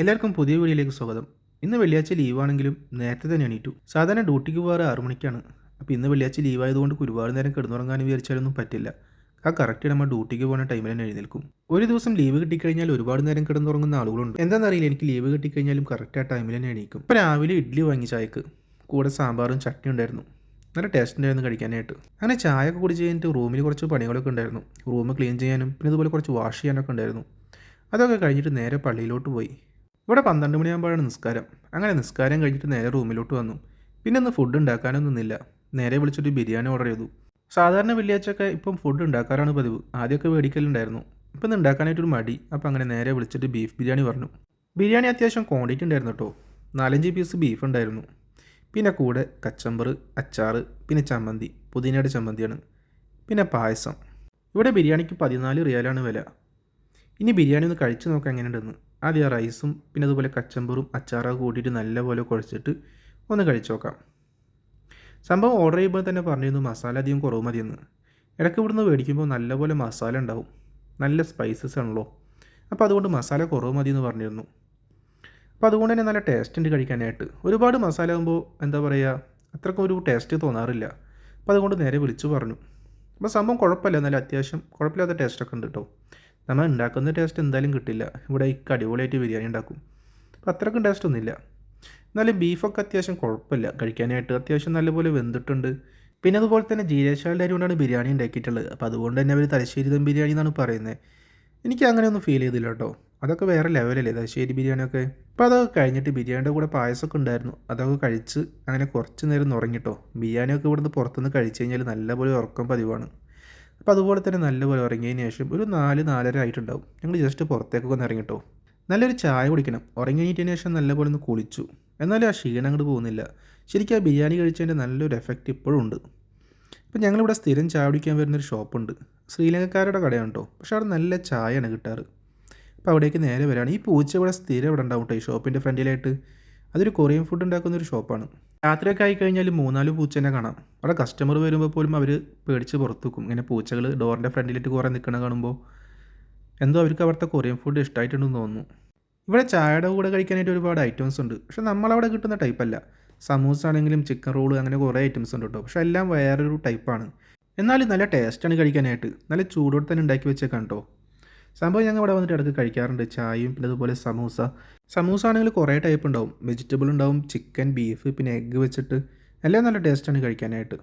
എല്ലാവർക്കും പുതിയ വീഡിയോയിലേക്ക് സ്വാഗതം. ഇന്ന് വെള്ളിയാഴ്ച ലീവാണെങ്കിലും നേരത്തെ തന്നെ എണീറ്റു. സാധാരണ ഡ്യൂട്ടിക്ക് പോകാറ് ആറു മണിക്കാണ്. അപ്പോൾ ഇന്ന് വെള്ളിയാഴ്ച ലീവായതുകൊണ്ട് ഒരുപാട് നേരം കിടന്നുറങ്ങാൻ വിചാരിച്ചാലൊന്നും പറ്റില്ല. ആ കറക്റ്റ് നമ്മൾ ഡ്യൂട്ടിക്ക് പോകുന്ന ടൈമിൽ തന്നെ എഴുന്നേൽക്കും. ഒരു ദിവസം ലീവ് കിട്ടിക്കഴിഞ്ഞാൽ ഒരുപാട് നേരം കിടന്നുറങ്ങുന്ന ആളുകളുണ്ട്. എന്താണെന്നറിയില്ല എനിക്ക് ലീവ് കിട്ടിക്കഴിഞ്ഞാലും കറക്റ്റ് ആ ടൈമിൽ തന്നെ എണീക്കും. ഇപ്പോൾ രാവിലെ ഇഡ്ഡലി വാങ്ങി ചായക്ക്. കൂടെ സാമ്പാറും ചട്നി ഉണ്ടായിരുന്നു. നല്ല ടേസ്റ്റ് ഉണ്ടായിരുന്നു കഴിക്കാനായിട്ട്. അങ്ങനെ ചായ ഒക്കെ കുടിച്ച് കഴിഞ്ഞിട്ട് റൂമിൽ കുറച്ച് പണികളൊക്കെ ഉണ്ടായിരുന്നു. റൂം ക്ലീൻ ചെയ്യാനും പിന്നെ ഇതുപോലെ കുറച്ച് വാഷ് ചെയ്യാനൊക്കെ ഉണ്ടായിരുന്നു. അതൊക്കെ കഴിഞ്ഞിട്ട് നേരെ പള്ളിയിലോട്ട് പോയി. ഇവിടെ പന്ത്രണ്ട് മണിയാകുമ്പോഴാണ് നിസ്കാരം. അങ്ങനെ നിസ്കാരം കഴിഞ്ഞിട്ട് നേരെ റൂമിലോട്ട് വന്നു. പിന്നെ ഒന്ന് ഫുഡ് ഉണ്ടാക്കാനൊന്നും നിന്നില്ല. നേരെ വിളിച്ചിട്ട് ബിരിയാണി ഓർഡർ ചെയ്തു. സാധാരണ വെള്ളിയാഴ്ചയൊക്കെ ഇപ്പം ഫുഡ് ഉണ്ടാക്കാറാണ് പതിവ്. ആദ്യമൊക്കെ മേടിക്കലുണ്ടായിരുന്നു. ഇപ്പം ഇന്ന് ഉണ്ടാക്കാനായിട്ടൊരു മടി. അപ്പം അങ്ങനെ നേരെ വിളിച്ചിട്ട് ബീഫ് ബിരിയാണി പറഞ്ഞു. ബിരിയാണി അത്യാവശ്യം ക്വാണ്ടിറ്റി ഉണ്ടായിരുന്നു കേട്ടോ. നാലഞ്ച് പീസ് ബീഫ് ഉണ്ടായിരുന്നു. പിന്നെ കൂടെ കച്ചമ്പർ അച്ചാർ പിന്നെ ചമ്മന്തി. പുതിനയുടെ ചമ്മന്തിയാണ്. പിന്നെ പായസം. ഇവിടെ ബിരിയാണിക്ക് പതിനാല് റിയാലാണ് വില. ഇനി ബിരിയാണി ഒന്ന് കഴിച്ചു നോക്കാം എങ്ങനെയുണ്ടെന്ന്. ആദ്യം ആ റൈസും പിന്നെ അതുപോലെ കച്ചമ്പറും അച്ചാറൊക്കെ കൂട്ടിയിട്ട് നല്ലപോലെ കുഴച്ചിട്ട് ഒന്ന് കഴിച്ചു നോക്കാം. സംഭവം ഓർഡർ ചെയ്യുമ്പോൾ തന്നെ പറഞ്ഞിരുന്നു മസാല അധികം കുറവ് മതിയെന്ന്. ഇടയ്ക്ക് ഇവിടുന്ന് മേടിക്കുമ്പോൾ നല്ലപോലെ മസാല ഉണ്ടാവും. നല്ല സ്പൈസസ് ആണല്ലോ. അപ്പോൾ അതുകൊണ്ട് മസാല കുറവ് മതി എന്ന് പറഞ്ഞിരുന്നു. അപ്പോൾ അതുകൊണ്ട് തന്നെ നല്ല ടേസ്റ്റ് ഉണ്ട് കഴിക്കാനായിട്ട്. ഒരുപാട് മസാല ആകുമ്പോൾ എന്താ പറയുക അത്രക്കും ഒരു ടേസ്റ്റ് തോന്നാറില്ല. അപ്പോൾ അതുകൊണ്ട് നേരെ വിളിച്ചു പറഞ്ഞു. അപ്പോൾ സംഭവം കുഴപ്പമില്ല നല്ല അത്യാവശ്യം കുഴപ്പമില്ലാത്ത ടേസ്റ്റൊക്കെ ഉണ്ട് കേട്ടോ. നമ്മൾ ഉണ്ടാക്കുന്ന ടേസ്റ്റ് എന്തായാലും കിട്ടില്ല. ഇവിടെ ഈ അടിപൊളിയായിട്ട് ബിരിയാണി ഉണ്ടാക്കും. അപ്പോൾ അത്രക്കും ടേസ്റ്റ് ഒന്നുമില്ല. എന്നാലും ബീഫൊക്കെ അത്യാവശ്യം കുഴപ്പമില്ല. കഴിക്കാനായിട്ട് അത്യാവശ്യം നല്ലപോലെ വെന്തിട്ടുണ്ട്. പിന്നെ അതുപോലെ തന്നെ ജീരശാലിന്റെ അരി കൊണ്ടാണ് ബിരിയാണി ഉണ്ടാക്കിയിട്ടുള്ളത്. അപ്പോൾ അതുകൊണ്ട് തന്നെ അവർ തലശ്ശേരി ദം ബിരിയാണി എന്നാണ് പറയുന്നത് എനിക്ക് അങ്ങനെയൊന്നും ഫീൽ ചെയ്തില്ല കേട്ടോ. അതൊക്കെ വേറെ ലെവലല്ലേ തലശ്ശേരി ബിരിയാണിയൊക്കെ അപ്പോൾ അതൊക്കെ കഴിഞ്ഞിട്ട് ബിരിയാണിയുടെ കൂടെ പായസമൊക്കെ ഉണ്ടായിരുന്നു. അതൊക്കെ കഴിച്ച് അങ്ങനെ കുറച്ച് നേരം ഉറങ്ങിട്ടോ. ബിരിയാണിയൊക്കെ ഇവിടുന്ന് പുറത്തുനിന്ന് കഴിച്ച് കഴിഞ്ഞാൽ നല്ലപോലെ ഉറക്കം പതിവാണ്. അപ്പോൾ അതുപോലെ തന്നെ നല്ലപോലെ ഉറങ്ങിയതിന് ശേഷം ഒരു നാല് നാലര ആയിട്ടുണ്ടാവും. ഞങ്ങൾ ജസ്റ്റ് പുറത്തേക്കൊക്കെ ഒന്ന് ഇറങ്ങിട്ടോ. നല്ലൊരു ചായ കുടിക്കണം. ഉറങ്ങിയതിന് ശേഷം നല്ലപോലെ ഒന്ന് കുളിച്ചു. എന്നാലും ആ ക്ഷീണം അങ്ങോട്ട് പോകുന്നില്ല. ശരിക്കും ആ ബിരിയാണി കഴിച്ചതിന്റെ നല്ലൊരു എഫക്റ്റ് ഇപ്പോഴും ഉണ്ട്. ഇപ്പം ഞങ്ങളിവിടെ സ്ഥിരം ചായ കുടിക്കാൻ വരുന്നൊരു ഷോപ്പുണ്ട്. ശ്രീലങ്കക്കാരുടെ കടയാണ് കേട്ടോ പക്ഷേ അവിടെ നല്ല ചായയാണ് കിട്ടാറ്. അപ്പോൾ അവിടേക്ക് നേരെ വരാണ്. ഈ പൂച്ച ഇവിടെ സ്ഥിരം ഇവിടെ ഉണ്ടാവും കേട്ടോ ഈ ഷോപ്പിന്റെ ഫ്രണ്ടിലായിട്ട്. അതൊരു കൊറിയൻ ഫുഡ് ഉണ്ടാക്കുന്ന ഒരു ഷോപ്പാണ്. രാത്രിയൊക്കെ ആയി കഴിഞ്ഞാൽ മൂന്നാൽ പൂച്ചേനെ കാണാം. അവിടെ കസ്റ്റമർ വരുമ്പോൾ പോലും അവർ പേടിച്ച് പുറത്തു വെക്കും ഇങ്ങനെ പൂച്ചകൾ ഡോറിന്റെ ഫ്രണ്ടിലിട്ട് കുറേ നിൽക്കണ കാണുമ്പോൾ എന്തോ അവർക്ക് അവിടുത്തെ കൊറിയൻ ഫുഡ് ഇഷ്ടമായിട്ടുണ്ടെന്ന് തോന്നുന്നു. ഇവിടെ ചായയുടെ കൂടെ കഴിക്കാനായിട്ട് ഒരുപാട് ഐറ്റംസ് ഉണ്ട്. പക്ഷെ നമ്മളവിടെ കിട്ടുന്ന ടൈപ്പല്ല സമൂസ ആണെങ്കിലും ചിക്കൻ റോൾ അങ്ങനെ കുറേ ഐറ്റംസ് ഉണ്ട് കേട്ടോ. പക്ഷെ എല്ലാം വേറൊരു ടൈപ്പാണ് എന്നാലും നല്ല ടേസ്റ്റാണ് കഴിക്കാനായിട്ട്. നല്ല ചൂടോടെ തന്നെ ഉണ്ടാക്കി വെച്ചേക്കാം കേട്ടോ. സംഭവം ഞങ്ങൾ ഇവിടെ വന്നിട്ട് ഇടയ്ക്ക് കഴിക്കാറുണ്ട്. ചായയും പിന്നെ അതുപോലെ സമൂസ. സമൂസ ആണെങ്കിൽ കുറേ ടൈപ്പ് ഉണ്ടാവും. വെജിറ്റബിൾ ഉണ്ടാവും ചിക്കൻ ബീഫ് പിന്നെ എഗ്ഗ് വെച്ചിട്ട് എല്ലാം നല്ല ടേസ്റ്റാണ് കഴിക്കാനായിട്ട്.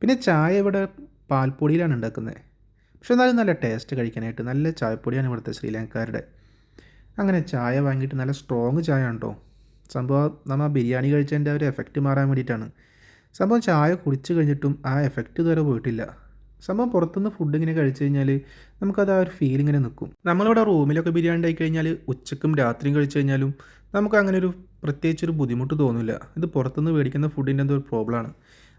പിന്നെ ചായ ഇവിടെ പാൽപ്പൊടിയിലാണ് ഉണ്ടാക്കുന്നത്. പക്ഷെ എന്നാലും നല്ല ടേസ്റ്റ് കഴിക്കാനായിട്ട് നല്ല ചായപ്പൊടിയാണ് ഇവിടുത്തെ ശ്രീലങ്കക്കാരുടെ. അങ്ങനെ ചായ വാങ്ങിയിട്ട് നല്ല സ്ട്രോങ് ചായ ഉണ്ടോ സംഭവം നമ്മൾ ബിരിയാണി കഴിച്ചതിന്റെ ഒരു എഫക്റ്റ് മാറാൻ വേണ്ടിയിട്ടാണ്. സംഭവം ചായ കുടിച്ച് കഴിഞ്ഞിട്ടും ആ എഫക്റ്റ് ഇതുവരെ പോയിട്ടില്ല. സംഭവം പുറത്തുനിന്ന് ഫുഡ് ഇങ്ങനെ കഴിച്ചു കഴിഞ്ഞാൽ നമുക്കത് ആ ഒരു ഫീൽ ഇങ്ങനെ നിൽക്കും നമ്മളിവിടെ റൂമിലൊക്കെ ബിരിയാണി ആയി കഴിഞ്ഞാൽ ഉച്ചക്കും രാത്രിയും കഴിച്ചു കഴിഞ്ഞാലും നമുക്ക് അങ്ങനെ ഒരു പ്രത്യേകിച്ച് ഒരു ബുദ്ധിമുട്ട് തോന്നില്ല ഇത് പുറത്തുനിന്ന് മേടിക്കുന്ന ഫുഡിന്റെ എന്തോ ഒരു പ്രോബ്ലമാണ്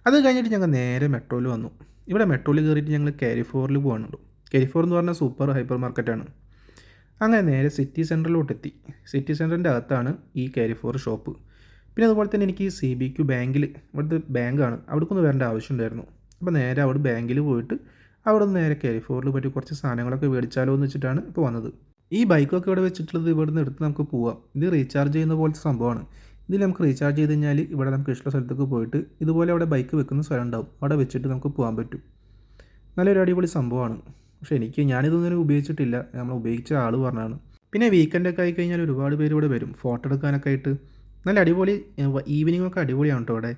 അത് കഴിഞ്ഞിട്ട് ഞങ്ങൾ നേരെ മെട്രോയിൽ വന്നു. ഇവിടെ മെട്രോയിൽ കയറിയിട്ട് ഞങ്ങൾ കാരിഫോറിൽ കാരി കാരിഫോർ എന്ന് പറഞ്ഞാൽ സൂപ്പർ ഹൈപ്പർ മാർക്കറ്റാണ് അങ്ങനെ നേരെ സിറ്റി സെന്ററിലോട്ട് എത്തി. സിറ്റി സെന്ററിന്റെ അകത്താണ് ഈ കാരിഫോർ ഷോപ്പ് പിന്നെ അതുപോലെ തന്നെ എനിക്ക് സി ബി ക്യു ബാങ്കിൽ ഇവിടുത്തെ ബാങ്കാണ് അവിടേക്കൊന്ന് വരേണ്ട ആവശ്യമുണ്ടായിരുന്നു അപ്പോൾ നേരെ അവിടെ ബാങ്കിൽ പോയിട്ട് അവിടെ നിന്ന് നേരെ കാരിഫോറിൽ പറ്റി കുറച്ച് സാധനങ്ങളൊക്കെ മേടിച്ചാലോ എന്ന് വെച്ചിട്ടാണ് ഇപ്പോൾ വന്നത്. ഈ ബൈക്കൊക്കെ ഇവിടെ വെച്ചിട്ടുള്ളത് ഇവിടെ നിന്ന് എടുത്ത് നമുക്ക് പോവാം. ഇത് റീചാർജ് ചെയ്യുന്ന പോലത്തെ സംഭവമാണ്. ഇതിൽ നമുക്ക് റീചാർജ് ചെയ്ത് കഴിഞ്ഞാൽ ഇവിടെ നമുക്ക് ഇഷ്ടമുള്ള സ്ഥലത്തേക്ക് പോയിട്ട് ഇതുപോലെ അവിടെ ബൈക്ക് വെക്കുന്ന സ്ഥലം ഉണ്ടാവും. അവിടെ വെച്ചിട്ട് നമുക്ക് പോകാൻ പറ്റും. നല്ലൊരു അടിപൊളി സംഭവമാണ്. പക്ഷേ എനിക്ക് ഞാനിതൊന്നും ഉപയോഗിച്ചിട്ടില്ല. നമ്മൾ ഉപയോഗിച്ച ആൾ പറഞ്ഞാണ് പിന്നെ വീക്കെൻഡൊക്കെ ആയി കഴിഞ്ഞാൽ ഒരുപാട് പേര് ഇവിടെ വരും. ഫോട്ടോ എടുക്കാനൊക്കെ ആയിട്ട്. നല്ല അടിപൊളി ഈവനിങ്ങൊക്കെ അടിപൊളിയാണ് കേട്ടോ ഇവിടെ.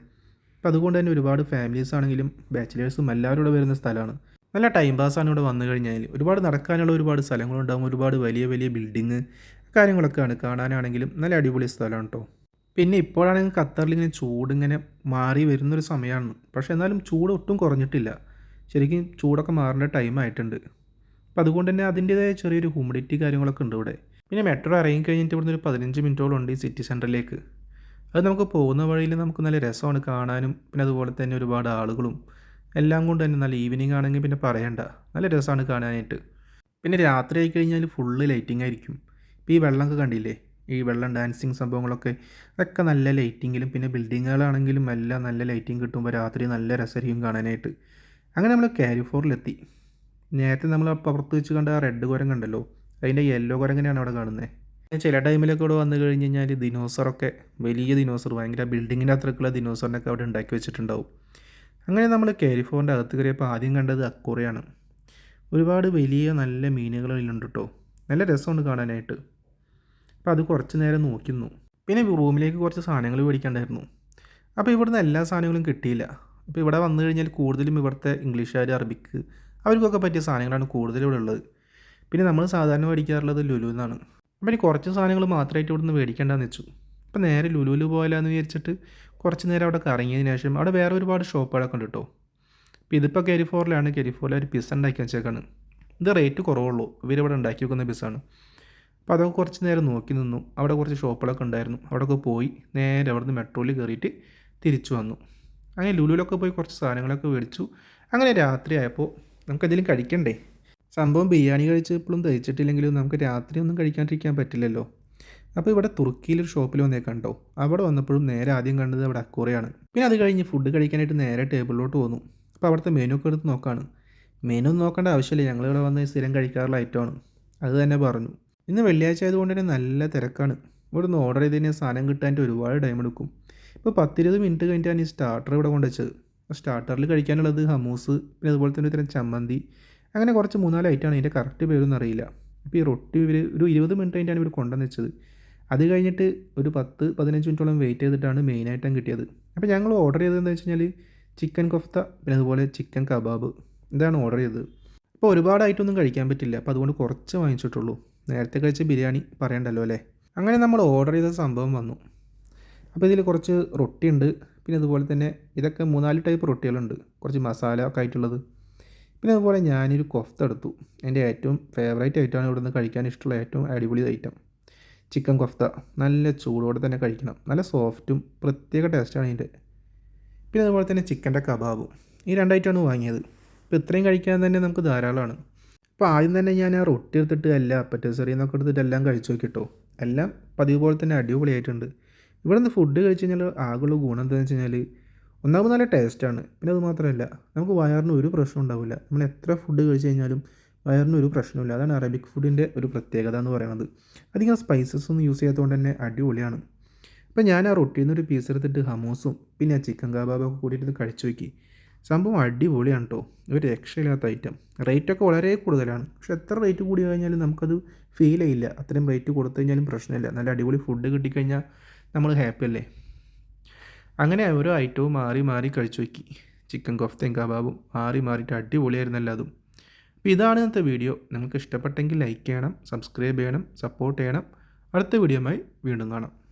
അപ്പോൾ അതുകൊണ്ട് തന്നെ ഒരുപാട് ഫാമിലീസ് ആണെങ്കിലും ബാച്ചിലേഴ്സും എല്ലാവരും ഇവിടെ വരുന്ന സ്ഥലമാണ്. നല്ല ടൈം പാസ്സാണ് ഇവിടെ വന്നു കഴിഞ്ഞാൽ ഒരുപാട് നടക്കാനുള്ള ഒരുപാട് സ്ഥലങ്ങളുണ്ടാകും ഒരുപാട് വലിയ വലിയ ബിൽഡിങ് കാര്യങ്ങളൊക്കെയാണ് കാണാനാണെങ്കിലും നല്ല അടിപൊളി സ്ഥലമാണ് കേട്ടോ പിന്നെ ഇപ്പോഴാണെങ്കിൽ ഖത്തറിൽ ഇങ്ങനെ ചൂട് ഇങ്ങനെ മാറി വരുന്നൊരു സമയമാണ്. പക്ഷേ എന്നാലും ചൂട് ഒട്ടും കുറഞ്ഞിട്ടില്ല. ശരിക്കും ചൂടൊക്കെ മാറേണ്ട ടൈം ആയിട്ടുണ്ട്. അപ്പോൾ അതുകൊണ്ട് തന്നെ അതിന്റേതായ ചെറിയൊരു ഹ്യൂമിഡിറ്റി കാര്യങ്ങളൊക്കെ ഉണ്ട് ഇവിടെ. പിന്നെ മെട്രോ ഇറങ്ങി കഴിഞ്ഞിട്ട് ഇവിടുന്ന് ഒരു പതിനഞ്ച് മിനിറ്റോളം ഉണ്ട് ഈ സിറ്റി സെന്ററിലേക്ക് അത് നമുക്ക് പോകുന്ന വഴിയിൽ നമുക്ക് നല്ല രസമാണ് കാണാനും പിന്നെ അതുപോലെ തന്നെ ഒരുപാട് ആളുകളും. എല്ലാം കൊണ്ട് തന്നെ നല്ല ഈവനിങ് ആണെങ്കിൽ പിന്നെ പറയണ്ട. നല്ല രസമാണ് കാണാനായിട്ട്. പിന്നെ രാത്രി ആയി കഴിഞ്ഞാൽ ഫുള്ള് ലൈറ്റിംഗ് ആയിരിക്കും. ഇപ്പോൾ ഈ വെള്ളമൊക്കെ കണ്ടില്ലേ? ഈ വെള്ളം ഡാൻസിങ് സംഭവങ്ങളൊക്കെ അതൊക്കെ നല്ല ലൈറ്റിങ്ങിലും പിന്നെ ബിൽഡിങ്ങുകളാണെങ്കിലും എല്ലാം നല്ല ലൈറ്റിംഗ് കിട്ടുമ്പോൾ രാത്രി നല്ല രസമായിരിക്കും കാണാനായിട്ട്. അങ്ങനെ നമ്മൾ കാരിഫോറിലെത്തി നേരത്തെ നമ്മൾ പുറത്ത് വെച്ച് കണ്ട ആ റെഡ് കുരങ്ങുണ്ടല്ലോ? അതിന്റെ യെല്ലോ കുരങ്ങനെയാണ് അവിടെ കാണുന്നത് ചില ടൈമിലൊക്കെ ഇവിടെ വന്നു കഴിഞ്ഞ് കഴിഞ്ഞാൽ ദിനോസറൊക്കെ വലിയ ദിനോസർ ഭയങ്കര ബിൽഡിങ്ങിന്റെ അത്രക്കുള്ള ദിനോസറിനൊക്കെ അവിടെ ഉണ്ടാക്കി വെച്ചിട്ടുണ്ടാവും. അങ്ങനെ നമ്മൾ കാലിഫോറിന്റെ അകത്ത് കയറിയപ്പോൾ ആദ്യം കണ്ടത് അക്കോറയാണ് ഒരുപാട് വലിയ നല്ല മീനുകൾ അതിലുണ്ട് കേട്ടോ നല്ല രസമുണ്ട് കാണാനായിട്ട്. അപ്പോൾ അത് കുറച്ച് നേരം നോക്കുന്നു. പിന്നെ റൂമിലേക്ക് കുറച്ച് സാധനങ്ങൾ മേടിക്കണ്ടായിരുന്നു. അപ്പോൾ ഇവിടുന്ന് എല്ലാ സാധനങ്ങളും കിട്ടിയില്ല. അപ്പോൾ ഇവിടെ വന്നു കഴിഞ്ഞാൽ കൂടുതലും ഇവിടുത്തെ ഇംഗ്ലീഷുകാർ അറബിക്ക് അവർക്കൊക്കെ പറ്റിയ സാധനങ്ങളാണ് കൂടുതലും ഇവിടെ ഉള്ളത്. പിന്നെ നമ്മൾ സാധാരണ മേടിക്കാറുള്ളത് ലുലു എന്നാണ്. അപ്പം ഇനി കുറച്ച് സാധനങ്ങൾ മാത്രമായിട്ട് ഇവിടുന്ന് മേടിക്കേണ്ടെന്ന് വെച്ചു. അപ്പോൾ നേരെ ലുലുലു പോയാലെന്ന് വിചാരിച്ചിട്ട് കുറച്ച് നേരം അവിടെ കറങ്ങിയതിന് ശേഷം അവിടെ വേറെ ഒരുപാട് ഷോപ്പുകളൊക്കെ ഉണ്ട് കേട്ടോ. അപ്പോൾ ഇതിപ്പോൾ കരിഫോറിലാണ് കരിഫോറിൽ ഒരു പിസ്സ ഉണ്ടാക്കി വെച്ചേക്കാണ്. ഇത് റേറ്റ് കുറവുള്ളൂ. ഇവരിവിടെ ഉണ്ടാക്കി വെക്കുന്ന പിസ്സാണ് അപ്പോൾ അതൊക്കെ കുറച്ച് നേരം നോക്കി നിന്നു. അവിടെ കുറച്ച് ഷോപ്പുകളൊക്കെ ഉണ്ടായിരുന്നു. അവിടെയൊക്കെ പോയി നേരെ അവിടുന്ന് മെട്രോയിൽ കയറിയിട്ട് തിരിച്ചു വന്നു. അങ്ങനെ ലുലുലൊക്കെ പോയി കുറച്ച് സാധനങ്ങളൊക്കെ മേടിച്ചു. അങ്ങനെ രാത്രി ആയപ്പോൾ നമുക്കെന്തെങ്കിലും കഴിക്കണ്ടേ? സംഭവം ബിരിയാണി കഴിച്ച് ഇപ്പോഴും ദഹിച്ചിട്ടില്ലെങ്കിലും നമുക്ക് രാത്രി ഒന്നും കഴിക്കാണ്ടിരിക്കാൻ പറ്റില്ലല്ലോ. അപ്പോൾ ഇവിടെ തുർക്കിയിലൊരു ഷോപ്പിൽ വന്നേ കണ്ടോ? അവിടെ വന്നപ്പോഴും നേരെ ആദ്യം കണ്ടത് അവിടെ അക്കൂറയാണ്. പിന്നെ അത് കഴിഞ്ഞ് ഫുഡ് കഴിക്കാനായിട്ട് നേരെ ടേബിളിലോട്ട് പോന്നു. അപ്പോൾ അവിടുത്തെ മെനു ഒക്കെ എടുത്ത് നോക്കാണ്. മെനു നോക്കേണ്ട ആവശ്യമില്ല. ഞങ്ങളിവിടെ വന്ന് സ്ഥിരം കഴിക്കാറുള്ള ഐറ്റമാണ് അത് തന്നെ പറഞ്ഞു. ഇന്ന് വെള്ളിയാഴ്ച ആയതുകൊണ്ട് തന്നെ നല്ല തിരക്കാണ്. ഇവിടെ നിന്ന് ഓർഡർ ചെയ്തതിന് സാധനം കിട്ടാനായിട്ട് ഒരുപാട് ടൈം എടുക്കും. ഇപ്പോൾ പത്തിരുപത് മിനിറ്റ് കഴിഞ്ഞിട്ടാണ് ഈ സ്റ്റാർട്ടർ ഇവിടെ കൊണ്ടുവച്ചത്. സ്റ്റാർട്ടറിൽ കഴിക്കാനുള്ളത് ഹമൂസ് പിന്നെ അതുപോലെ തന്നെ ഒരു തരം ചമ്മന്തി അങ്ങനെ കുറച്ച് മൂന്നാൽ ഐറ്റമാണ് ഇതിന്റെ കറക്റ്റ് പേരൊന്നും അറിയില്ല. അപ്പോൾ ഈ റൊട്ടി ഇവർ ഒരു ഇരുപത് മിനിറ്റ് കഴിഞ്ഞിട്ടാണ് ഇവർ കൊണ്ടുവന്ന് വെച്ചത്. അത് കഴിഞ്ഞിട്ട് ഒരു പത്ത് പതിനഞ്ച് മിനിറ്റോളം വെയിറ്റ് ചെയ്തിട്ടാണ് മെയിനായിട്ടും കിട്ടിയത്. അപ്പോൾ ഞങ്ങൾ ഓർഡർ ചെയ്തതെന്ന് വെച്ച് കഴിഞ്ഞാൽ ചിക്കൻ കൊഫ്ത പിന്നെ അതുപോലെ ചിക്കൻ കബാബ് ഇതാണ് ഓർഡർ ചെയ്തത്. അപ്പോൾ ഒരുപാടായിട്ടൊന്നും കഴിക്കാൻ പറ്റില്ല. അപ്പോൾ അതുകൊണ്ട് കുറച്ച് വാങ്ങിച്ചിട്ടുള്ളൂ. നേരത്തെ കഴിച്ച ബിരിയാണി പറയണ്ടല്ലോ അല്ലേ? അങ്ങനെ നമ്മൾ ഓർഡർ ചെയ്ത സംഭവം വന്നു. അപ്പോൾ ഇതിൽ കുറച്ച് റൊട്ടിയുണ്ട്. പിന്നെ അതുപോലെ തന്നെ ഇതൊക്കെ മൂന്നാൽ ടൈപ്പ് റൊട്ടികളുണ്ട്. കുറച്ച് മസാല ഒക്കെ ആയിട്ടുള്ളത്. പിന്നെ അതുപോലെ ഞാനൊരു കൊഫ്ത എടുത്തു. എന്റെ ഏറ്റവും ഫേവറേറ്റ് ഐറ്റമാണ് ഇവിടുന്ന് കഴിക്കാൻ ഇഷ്ടമുള്ള ഏറ്റവും അടിപൊളി ഐറ്റം ചിക്കൻ കൊഫ്ത. നല്ല ചൂടോടെ തന്നെ കഴിക്കണം. നല്ല സോഫ്റ്റും പ്രത്യേക ടേസ്റ്റാണ് ഇതിന്റെ പിന്നെ അതുപോലെ തന്നെ ചിക്കന്റെ കബാബും. ഈ രണ്ടായിട്ടാണ് വാങ്ങിയത്. ഇപ്പോൾ ഇത്രയും കഴിക്കാൻ തന്നെ നമുക്ക് ധാരാളമാണ്. അപ്പോൾ ആദ്യം തന്നെ ഞാൻ ആ റൊട്ടി എടുത്തിട്ട് എല്ലാം അപ്പറ്റസറി എന്നൊക്കെ എടുത്തിട്ട് എല്ലാം കഴിച്ചു നോക്കിട്ടോ. എല്ലാം പതിവ് പോലെ തന്നെ അടിപൊളിയായിട്ടുണ്ട്. ഇവിടെ നിന്ന് ഫുഡ് കഴിച്ച് കഴിഞ്ഞാൽ ആകുള്ള ഗുണം എന്താണെന്ന് വെച്ച് കഴിഞ്ഞാൽ ഒന്നാമത് നല്ല ടേസ്റ്റാണ് പിന്നെ അത് മാത്രമല്ല നമുക്ക് വയറിന് ഒരു പ്രശ്നം ഉണ്ടാവില്ല. നമ്മൾ എത്ര ഫുഡ് കഴിച്ച് കഴിഞ്ഞാലും വയറിന് ഒരു പ്രശ്നമില്ല അതാണ് അറബിക് ഫുഡിന്റെ ഒരു പ്രത്യേകത എന്ന് പറയുന്നത് അധികം സ്പൈസസ് ഒന്നും യൂസ് ചെയ്യാത്തതുകൊണ്ട് തന്നെ അടിപൊളിയാണ്. അപ്പോൾ ഞാൻ ആ റൊട്ടിയിൽ നിന്ന് ഒരു പീസ് എടുത്തിട്ട് ഹമൂസും പിന്നെ ആ ചിക്കൻ കബാബൊക്കെ കൂടിയിട്ട് കഴിച്ചു നോക്കി. സംഭവം അടിപൊളിയാണ് കേട്ടോ ഒരു രക്ഷയില്ലാത്ത ഐറ്റം റേറ്റൊക്കെ വളരെ കൂടുതലാണ്. പക്ഷെ എത്ര റേറ്റ് കൂടി കഴിഞ്ഞാലും നമുക്കത് ഫീൽ ചെയ്യില്ല. അത്രയും റേറ്റ് കൊടുത്തു കഴിഞ്ഞാലും പ്രശ്നമില്ല. നല്ല അടിപൊളി ഫുഡ് കിട്ടിക്കഴിഞ്ഞാൽ നമ്മൾ ഹാപ്പി അല്ലേ? അങ്ങനെ ഓരോ ഐറ്റവും മാറി മാറി കഴിച്ചു നോക്കി. ചിക്കൻ കൊഫ്തയും കബാബും മാറി മാറിയിട്ട് അടിപൊളിയായിരുന്നല്ലോ അതും. അപ്പോൾ ഇതാണ് ഇന്നത്തെ വീഡിയോ. നിങ്ങൾക്ക് ഇഷ്ടപ്പെട്ടെങ്കിൽ ലൈക്ക് ചെയ്യണം സബ്സ്ക്രൈബ് ചെയ്യണം സപ്പോർട്ട് ചെയ്യണം. അടുത്ത വീഡിയോയുമായി വീണ്ടും കാണാം.